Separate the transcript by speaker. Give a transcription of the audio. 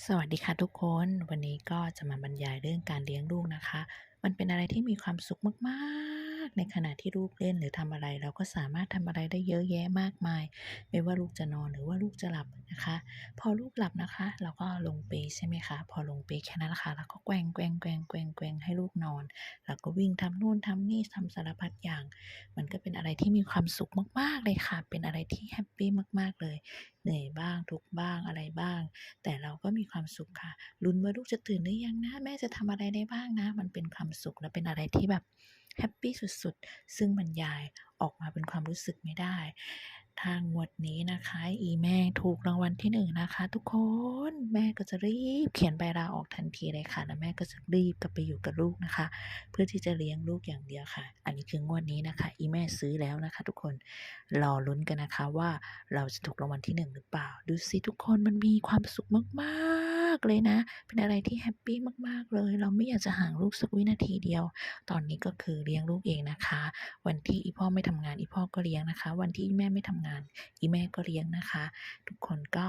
Speaker 1: สวัสดีค่ะทุกคนวันนี้ก็จะมาบรรยายเรื่องการเลี้ยงลูกนะคะ มันเป็นอะไรที่มีความสุขมากๆ ในขณะที่ลูกเล่นหรือทำอะไร เราก็สามารถทำอะไรได้เยอะแยะมากมาย ไม่ว่าลูกจะนอนหรือว่าลูกจะหลับนะคะ พอลูกหลับนะคะ เราก็ลงเปใช่ไหมคะพอลงเปแค่นั้นละค่ะเราก็แกว่งแกว่งแกว่งแกว่งแกว่งให้ลูกนอนเราก็วิ่งทำนู่นทำนี่ทำสารพัดอย่าง มันก็เป็นอะไรที่มีความสุขมากๆเลยค่ะ เป็นอะไรที่แฮปปี้มากๆเลยเหนื่อยบ้าง ทุกข์บ้างอะไรบ้าง แต่เราก็มีความสุขค่ะลุ้นว่าลูกจะตื่นหรือยังนะ แม่จะทำอะไรได้บ้างนะ มันเป็นความสุขและเป็นอะไรที่แบบแฮปปี้สุดๆ ซึ่งบรรยายออกมาเป็นความรู้สึกไม่ได้ ทางงวดนี้นะคะ อีแม่ถูกรางวัลที่หนึ่งนะคะ ทุกคนแม่ก็จะรีบเขียนใบลาออกทันทีเลยค่ะ แล้วแม่ก็จะรีบกลับไปอยู่กับลูกนะคะ เพื่อที่จะเลี้ยงลูกอย่างเดียวค่ะ อันนี้คืองวดนี้นะคะ อีแม่ซื้อแล้วนะคะ ทุกคนรอลุ้นกันนะคะว่าเราจะถูกรางวัลที่หนึ่งหรือเปล่า ดูสิทุกคนมันมีความสุขมาก เลยนะ เป็นอะไรที่แฮปปี้มากๆเลย เราไม่อยากจะห่างลูกสักวินาทีเดียว ตอนนี้ก็คือเลี้ยงลูกเองนะคะ วันที่อีพ่อไม่ทำงานอีพ่อก็เลี้ยงนะคะ วันที่แม่ไม่ทำงาน อีแม่ก็เลี้ยงนะคะ ทุกคนก็